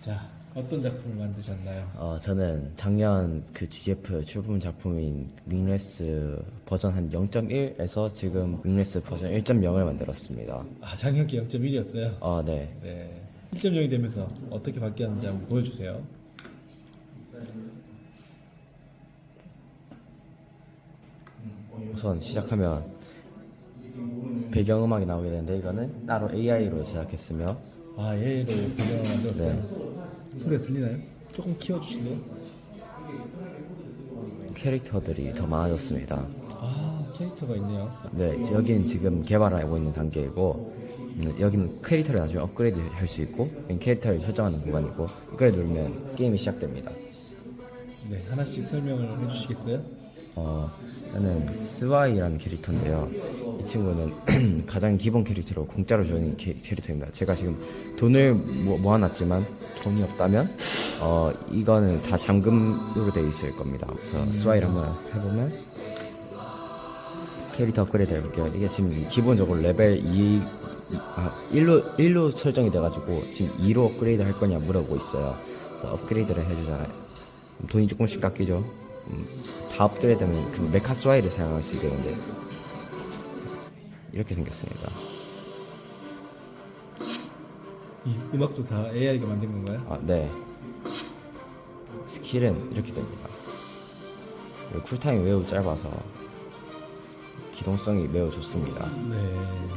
자, 어떤 작품을 만드셨나요? 어, 저는 작년 그 GF 출품 작품인 윙레스 버전 한 0.1에서 지금 윙레스 버전 1.0을 만들었습니다. 아, 작년기 0.1이었어요. 어, 네. 네. 1.0이 되면서 어떻게 바뀌었는지 한번 보여주세요. 우선 시작하면 배경음악이 나오게 되는데 이거는 따로 AI로 제작했으며 아, 얘로 배경을 만들었어요. 소리가 들리나요? 조금 키워주실래요? 캐릭터들이 더 많아졌습니다. 아, 캐릭터가 있네요. 네, 여기는 지금 개발하고 있는 단계이고 음, 여기는 캐릭터를 나중에 업그레이드 할 수 있고 여긴 캐릭터를 설정하는 공간이고 이걸 누르면 게임이 시작됩니다. 네, 하나씩 설명을 해주시겠어요? 어, 나는 스와이라는 캐릭터인데요. 이 친구는 가장 기본 캐릭터로 공짜로 주는 캐, 캐릭터입니다. 제가 지금 돈을 모, 모아놨지만 돈이 없다면 어, 이거는 다 잠금으로 되어 있을 겁니다. 그래서 스와이를 한번 해보면 캐릭터 업그레이드 해볼게요. 이게 지금 기본적으로 레벨 2, 아, 1로, 1로 설정이 돼가지고 지금 2로 업그레이드 할 거냐 물어보고 있어요. 그래서 업그레이드를 해주잖아요. 돈이 조금씩 깎이죠. 음, 다 업그레이드 되면 그 메카 스와이를 사용할 수 있게 되는데 이렇게 생겼습니다. 이 음악도 다 AI가 만든 건가요? 아, 네. 스킬은 이렇게 됩니다. 그리고 쿨타임이 매우 짧아서 기동성이 매우 좋습니다. 네.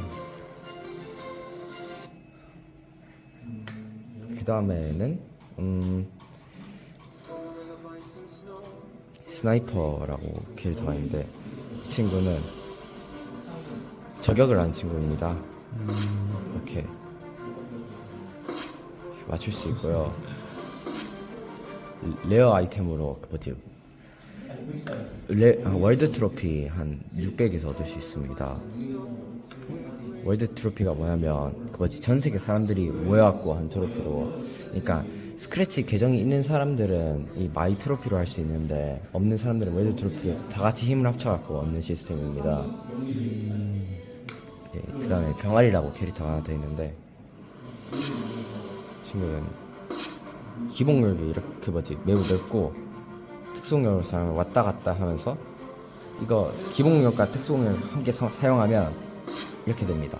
그 다음에는 음, 스나이퍼라고 캐릭터가 있는데 이 친구는 저격을 하는 친구입니다. 이렇게 맞출 수 있고요. 레어 아이템으로 그 뭐지 레, 아, 월드 트로피 한 600에서 얻을 수 있습니다. 월드 트로피가 뭐냐면 그 뭐지 전 세계 사람들이 모여갖고 한 트로피로 그러니까 스크래치 계정이 있는 사람들은 이 마이 트로피로 할 수 있는데 없는 사람들은 월드 트로피 다 같이 힘을 합쳐갖고 얻는 시스템입니다. 예, 그 다음에 병아리라고 캐릭터가 하나 더 있는데 친구는 기본력이 이렇게 뭐지 매우 넓고 특수능력을 사용 왔다 갔다 하면서 이거 기본력과 특수능력을 함께 사, 사용하면 이렇게 됩니다.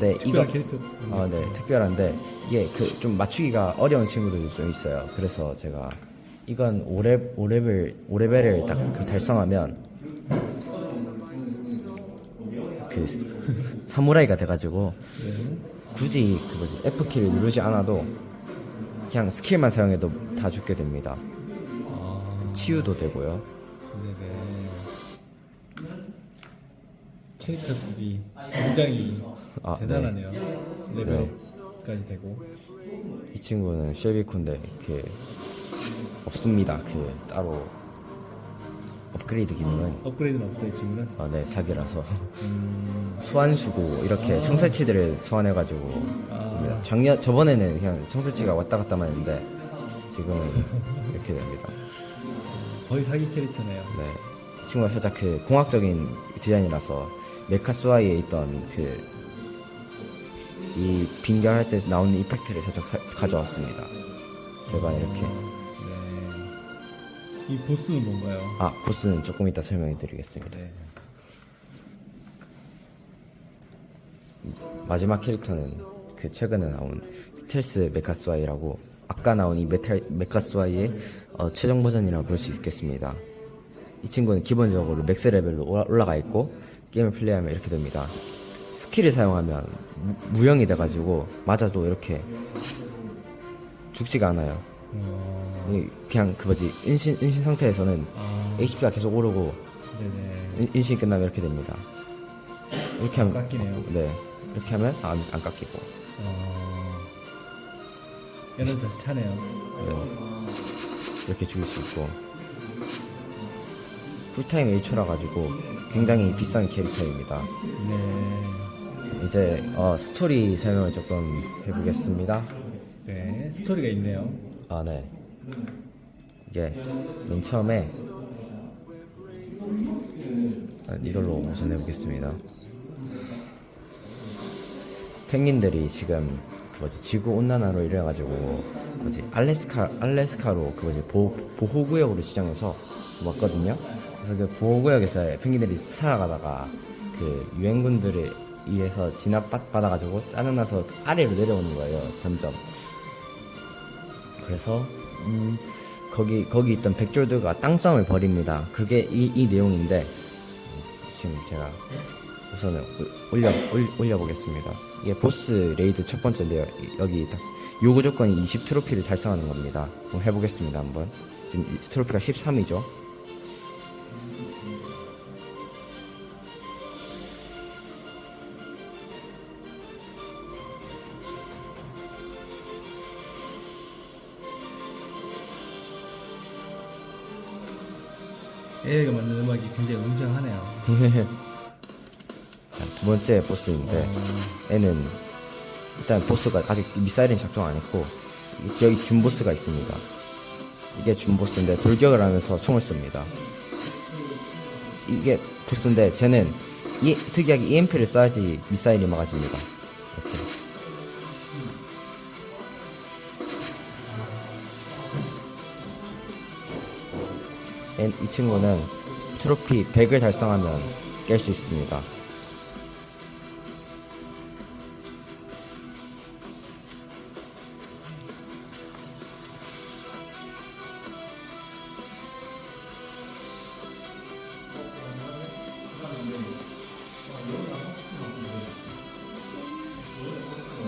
네, 이거 특별한 캐릭터. 아, 네, 특별한데 이게 그 좀 맞추기가 어려운 친구들도 좀 있어요. 그래서 제가 이건 5레, 5레벨 5레벨을 딱 그 달성하면 그 사무라이가 돼가지고 굳이 그 뭐지 F 키를 누르지 않아도 그냥 스킬만 사용해도 다 죽게 됩니다. 아, 치유도 되고요. 네네. 캐릭터들이 굉장히 아, 대단하네요. 레벨까지 되고. 이 친구는 쉘비콘데 그 없습니다. 그 따로 업그레이드 기능은 업그레이드는 없어요, 이 친구는. 아, 네 사기라서 음, 소환수고 이렇게 청새치들을 소환해가지고 아, 작년 저번에는 그냥 청새치가 왔다 갔다만 했는데 지금은 이렇게 됩니다. 거의 사기 캐릭터네요. 네. 이 친구가 살짝 그 공학적인 디자인이라서 메카스와이에 있던 그 이 빙결할 때 나오는 이펙트를 살짝 사- 가져왔습니다. 절반 이렇게. 네. 이 보스는 뭔가요? 아, 보스는 조금 이따 설명해 드리겠습니다. 네. 마지막 캐릭터는 그 최근에 나온 스텔스 메카스와이라고 아까 나온 이 메탈, 메카스와이의 어, 최종 버전이라고 볼 수 있겠습니다. 이 친구는 기본적으로 맥스 레벨로 올라- 올라가 있고 게임을 플레이하면 이렇게 됩니다. 스킬을 사용하면 무, 무형이 돼가지고 맞아도 이렇게 죽지가 않아요. 어, 이- 그냥 그 뭐지 인신 인신 상태에서는 아, HP가 계속 오르고 네네. 인- 인신이 끝나면 이렇게 됩니다. 이렇게 하면 깎이네요. 네 이렇게 하면 안, 안 깎이고 어, 얘는 다시 차네요. 네. 이렇게 죽일 수 있고 쿨타임 1초라 가지고 굉장히 비싼 캐릭터입니다. 네. 이제 어, 스토리 설명을 조금 해보겠습니다. 네. 스토리가 있네요. 아 네. 이게 맨 처음에 아, 이걸로 우선 해보겠습니다. 펭귄들이 지금 그 뭐지 지구 온난화로 이래가지고 뭐지 알래스카 알래스카로 그 뭐지 보, 보호구역으로 지정해서 왔거든요. 그래서 그 보호구역에서 펭귄들이 살아가다가 그 유행군들에 의해서 진압받아가지고 짜증나서 아래로 내려오는 거예요. 점점. 그래서 음, 거기 거기 있던 백졸드가 땅싸움을 벌입니다. 그게 이, 이 내용인데 지금 제가 우선은 올- 올려 올, 올려 보겠습니다. 이게 보스 레이드 첫 번째인데요. 이- 여기 딱 요구 조건이 20 트로피를 달성하는 겁니다. 해보겠습니다. 한번 지금 이 트로피가 13이죠. AI가 만든 음악이 굉장히 웅장하네요. 자, 두 번째 보스인데 얘는 일단 보스가 아직 미사일은 작동 안 했고 이- 여기 준 보스가 있습니다. 이게 준 보스인데 돌격을 하면서 총을 씁니다. 이게 보스인데 쟤는 이, 특이하게 EMP를 쏴야지 미사일이 막아집니다. 이렇게. 이 친구는 트로피 100을 달성하면 깰 수 있습니다.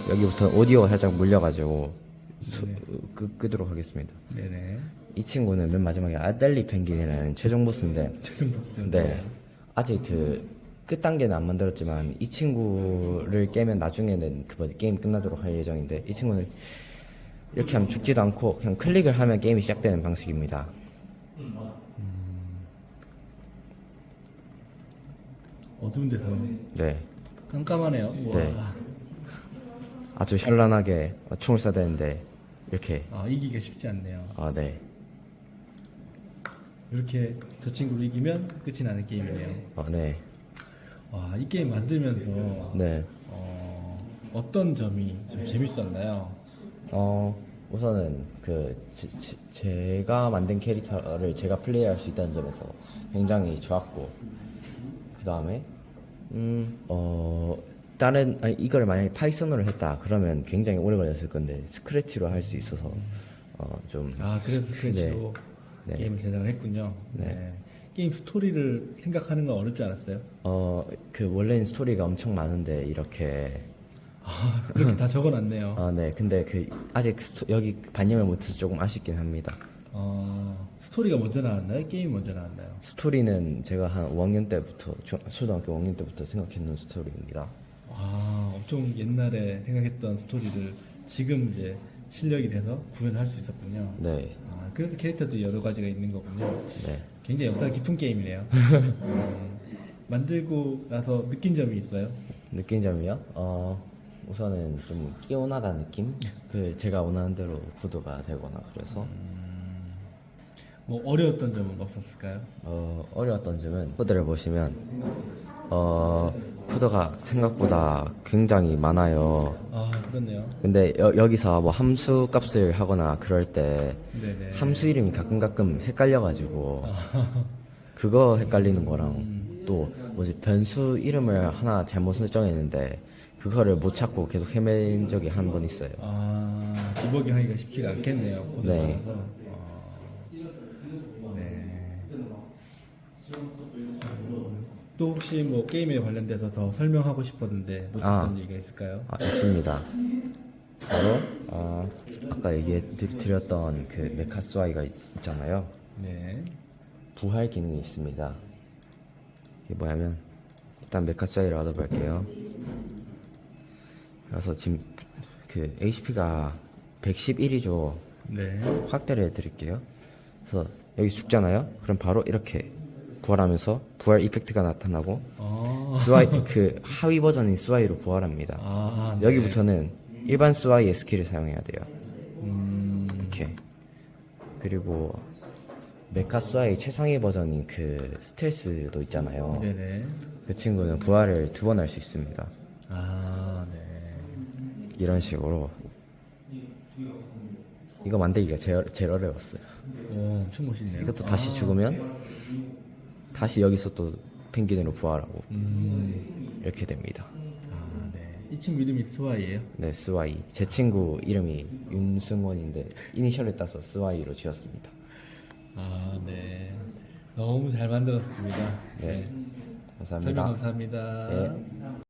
여기부터 오디오가 살짝 물려가지고 수- 끄, 끄도록 하겠습니다. 네네. 이 친구는 맨 마지막에 아델리 펭귄이라는 최종 보스인데 최종 보스. 네 아직 그 끝단계는 안 만들었지만 이 친구를 깨면 나중에는 그 뭐지 게임 끝나도록 할 예정인데 이 친구는 이렇게 하면 죽지도 않고 그냥 클릭을 하면 게임이 시작되는 방식입니다. 어두운 데서 네 깜깜하네요. 와. 네. 아주 현란하게 총을 쏴야 되는데 이렇게 아, 이기기가 쉽지 않네요. 아 네. 이렇게 저 친구를 이기면 끝이 나는 게임이네요. 아, 네. 와, 이 게임 만들면서 네. 어, 어떤 점이 좀 재밌었나요? 어, 우선은 그 제, 제- 제가 만든 캐릭터를 제가 플레이할 수 있다는 점에서 굉장히 좋았고 그 다음에 음, 어, 다른 아니, 이걸 만약에 파이썬으로 했다 그러면 굉장히 오래 걸렸을 건데 스크래치로 할 수 있어서 어, 좀 아, 그래서 스크래치로 네. 게임을 제작을 했군요. 네. 게임 스토리를 생각하는 건 어렵지 않았어요? 어, 그 원래는 스토리가 엄청 많은데 이렇게 아, 그렇게 다 적어놨네요. 아, 네. 근데 그 아직 스토, 여기 반영을 못해서 조금 아쉽긴 합니다. 어, 스토리가 먼저 나왔나요? 게임이 먼저 나왔나요? 스토리는 제가 한 5학년 때부터 중, 초등학교 5학년 때부터 생각했는 스토리입니다. 아, 엄청 옛날에 생각했던 스토리를 지금 이제 실력이 돼서 구현할 수 있었군요. 네, 아, 그래서 캐릭터도 여러 가지가 있는 거군요. 네. 굉장히 역사 깊은 게임이네요. 음, 만들고 나서 느낀 점이 있어요? 느낀 점이요? 어, 우선은 좀 깨어나다는 느낌? 그 제가 원하는 대로 구도가 되거나 그래서 뭐 어려웠던 점은 없었을까요? 어, 어려웠던 점은 코드를 보시면 어, 코드가 생각보다 굉장히 많아요. 아, 그렇네요. 근데 여, 여기서 뭐 함수 값을 하거나 그럴 때 네네. 함수 이름이 가끔 가끔 헷갈려가지고 그거 헷갈리는 거랑 또 뭐지 변수 이름을 하나 잘못 설정했는데 그거를 못 찾고 계속 헤맨 적이 한 번 있어요. 아, 디버깅 하기가 쉽지가 않겠네요. 코드 네. 따라서. 아, 네. 또 혹시 뭐 게임에 관련돼서 더 설명하고 싶었는데 못했던 아. 얘기가 있을까요? 아, 있습니다. 바로 아, 아까 얘기해 드- 드렸던 그 메카스와이가 있, 있잖아요. 네. 부활 기능이 있습니다. 이게 뭐냐면 일단 메카스와이를 얻어볼게요. 그래서 지금 그 HP가 111이죠. 네. 확대를 해드릴게요. 그래서 여기 죽잖아요. 그럼 바로 이렇게 부활하면서 부활 이펙트가 나타나고 아, 스와이 그 하위 버전인 스와이로 부활합니다. 아 네. 여기부터는 일반 스와이의 스킬을 사용해야 돼요. 음, 이렇게 그리고 메카 스와이 최상위 버전인 그 스텔스도 있잖아요. 네네. 그 친구는 부활을 두 번 할 수 있습니다. 아, 네. 이런 식으로 이거 만들기가 제일, 제일 어려웠어요. 오, 엄청 멋있네요. 이것도 다시 죽으면 다시 여기서 또 펭귄으로 부활하고 음, 이렇게 됩니다. 아, 네. 이 친구 이름이 스와이예요? 네, 스와이. 제 친구 이름이 윤승원인데 이니셜을 따서 스와이로 지었습니다. 아, 네. 너무 잘 만들었습니다. 네, 설명 감사합니다. 감사합니다. 네.